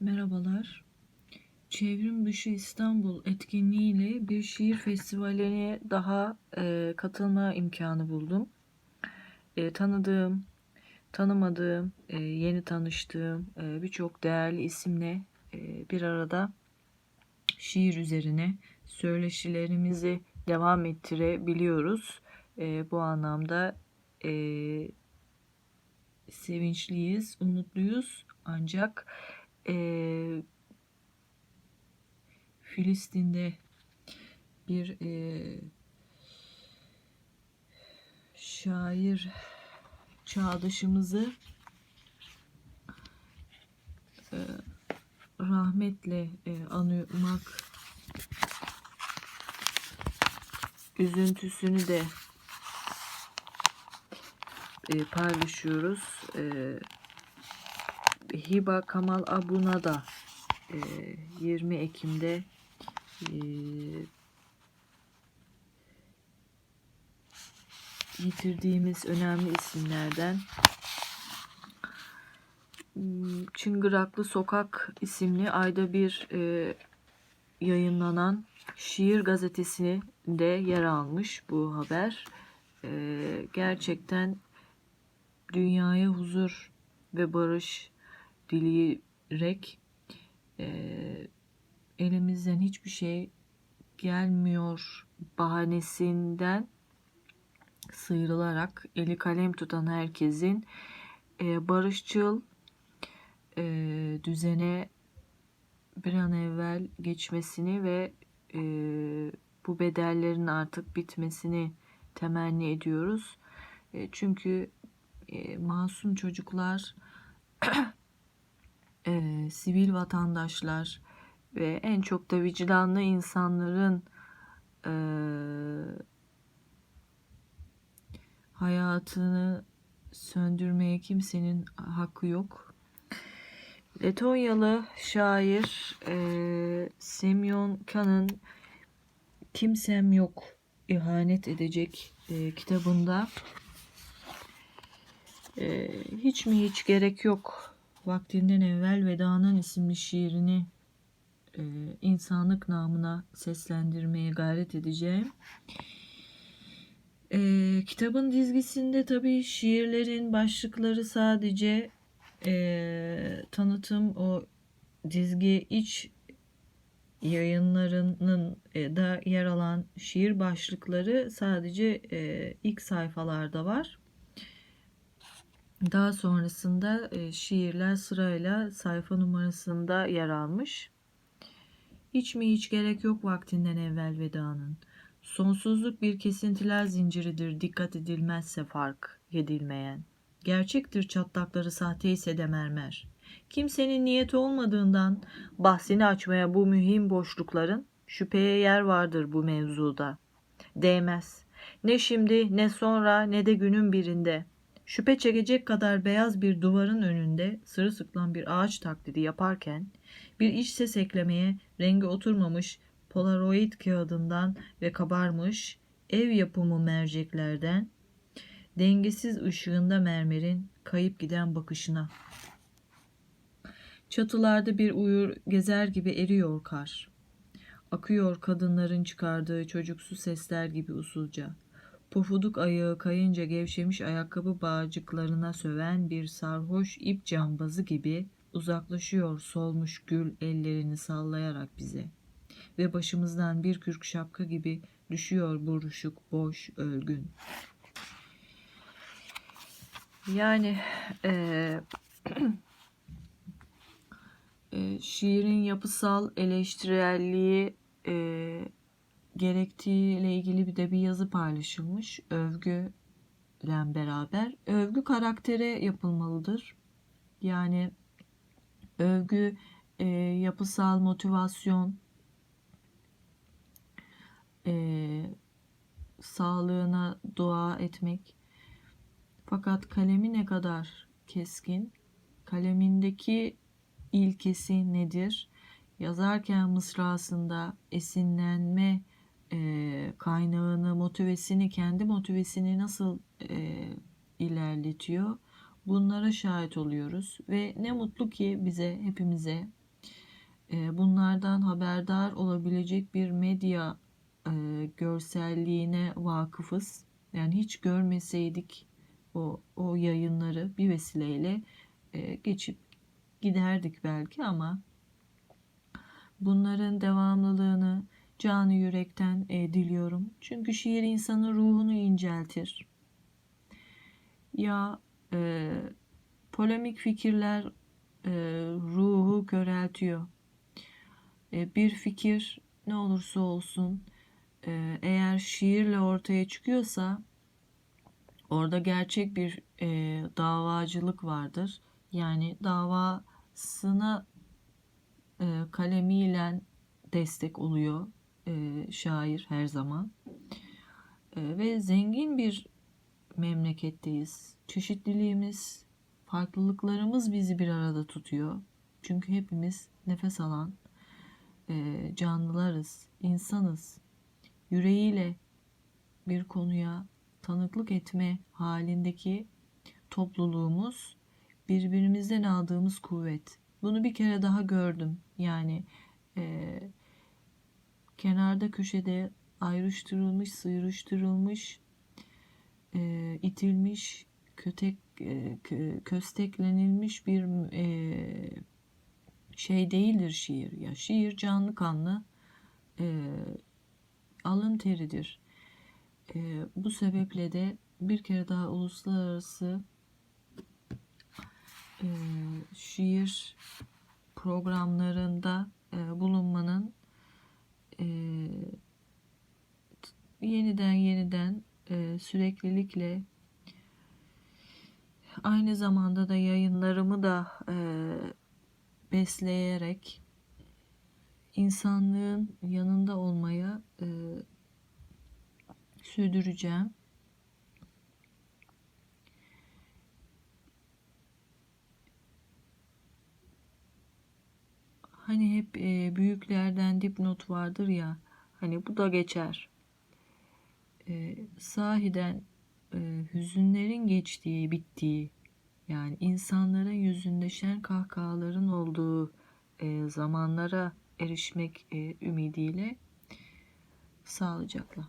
Merhabalar. Çevrim Dışı İstanbul etkinliğiyle bir şiir festivaline daha e, katılma imkanı buldum. E, tanıdığım, tanımadığım, e, yeni tanıştığım e, birçok değerli isimle e, bir arada şiir üzerine söyleşilerimizi devam ettirebiliyoruz. E, bu anlamda e, sevinçliyiz, umutluyuz. Ancak e, Filistin'de bir e, şair çağdaşımızı e, rahmetle e, anmak üzüntüsünü de e, paylaşıyoruz. E, Hiba Kamal Abuna da e, 20 Ekim'de e, yitirdiğimiz önemli isimlerden Hmm, Çıngıraklı Sokak isimli ayda bir e, yayınlanan şiir gazetesinde yer almış bu haber. E, gerçekten dünyaya huzur ve barış dileyerek e, elimizden hiçbir şey gelmiyor bahanesinden sıyrılarak eli kalem tutan herkesin e, barışçıl e, düzene bir an evvel geçmesini ve e, bu bedellerin artık bitmesini temenni ediyoruz. E, çünkü e, masum çocuklar, e, sivil vatandaşlar ve en çok da vicdanlı insanların e, hayatını söndürmeye kimsenin hakkı yok. Letonyalı şair e, Semyon Kan'ın Kimsem Yok ihanet edecek e, kitabında e, hiç mi hiç gerek yok vaktinden evvel Veda'nın isimli şiirini e, insanlık namına seslendirmeye gayret edeceğim. E, kitabın dizgisinde tabii şiirlerin başlıkları sadece e, tanıtım o dizgi iç yayınlarının e, da yer alan şiir başlıkları sadece e, ilk sayfalarda var. Daha sonrasında e, şiirler sırayla sayfa numarasında yer almış. Hiç mi hiç gerek yok vaktinden evvel vedanın. Sonsuzluk bir kesintiler zinciridir dikkat edilmezse fark edilmeyen. Gerçektir çatlakları sahte ise de mermer. Kimsenin niyeti olmadığından bahsini açmaya bu mühim boşlukların şüpheye yer vardır bu mevzuda. Değmez. Ne şimdi ne sonra ne de günün birinde. Şüphe çekecek kadar beyaz bir duvarın önünde sırılsıklam bir ağaç taklidi yaparken bir iç ses eklemeye rengi oturmamış polaroid kağıdından ve kabarmış ev yapımı merceklerden dengesiz ışığında mermerin kayıp giden bakışına. Çatılarda bir uyur gezer gibi eriyor kar. Akıyor kadınların çıkardığı çocuksu sesler gibi usulca. Pofuduk ayağı kayınca gevşemiş ayakkabı bağcıklarına söven bir sarhoş ip cambazı gibi uzaklaşıyor solmuş gül ellerini sallayarak bize. Ve başımızdan bir kürk şapka gibi düşüyor buruşuk, boş, ölgün. Yani e, e, şiirin yapısal eleştirelliği e, gerektiğiyle ilgili bir de bir yazı paylaşılmış. Övgü ile beraber. Övgü karaktere yapılmalıdır. Yani övgü e, yapısal motivasyon e, sağlığına dua etmek. Fakat kalemi ne kadar keskin, kalemindeki ilkesi nedir? Yazarken mısrasında esinlenme e, kaynağını, motivesini, kendi motivesini nasıl e, ilerletiyor? Bunlara şahit oluyoruz ve ne mutlu ki bize, hepimize e, bunlardan haberdar olabilecek bir medya e, görselliğine vakıfız. Yani hiç görmeseydik o, o yayınları bir vesileyle e, geçip giderdik belki ama bunların devamlılığını canı yürekten e, diliyorum. Çünkü şiir insanın ruhunu inceltir. Ya e, polemik fikirler e, ruhu köreltiyor. E, bir fikir ne olursa olsun e, eğer şiirle ortaya çıkıyorsa orada gerçek bir e, davacılık vardır. Yani davasına e, kalemiyle destek oluyor e, şair her zaman. E, ve zengin bir memleketteyiz. Çeşitliliğimiz, farklılıklarımız bizi bir arada tutuyor. Çünkü hepimiz nefes alan e, canlılarız, insanız. Yüreğiyle bir konuya tanıklık etme halindeki topluluğumuz birbirimizden aldığımız kuvvet. Bunu bir kere daha gördüm. Yani e, kenarda köşede ayrıştırılmış, sıyrıştırılmış, e, itilmiş, kötek, e, kö- kösteklenilmiş bir e, şey değildir şiir. Ya şiir canlı kanlı e, alın teridir. E, bu sebeple de bir kere daha uluslararası e, şiir programlarında e, bulunmanın e, yeniden yeniden e, süreklilikle aynı zamanda da yayınlarımı da e, besleyerek insanlığın yanında olmaya e, sürdüreceğim. Hani hep e, büyüklerden dipnot vardır ya, hani bu da geçer. E, sahiden e, hüzünlerin geçtiği, bittiği, yani insanların yüzünde şen kahkahaların olduğu e, zamanlara erişmek e, ümidiyle sağlıcakla.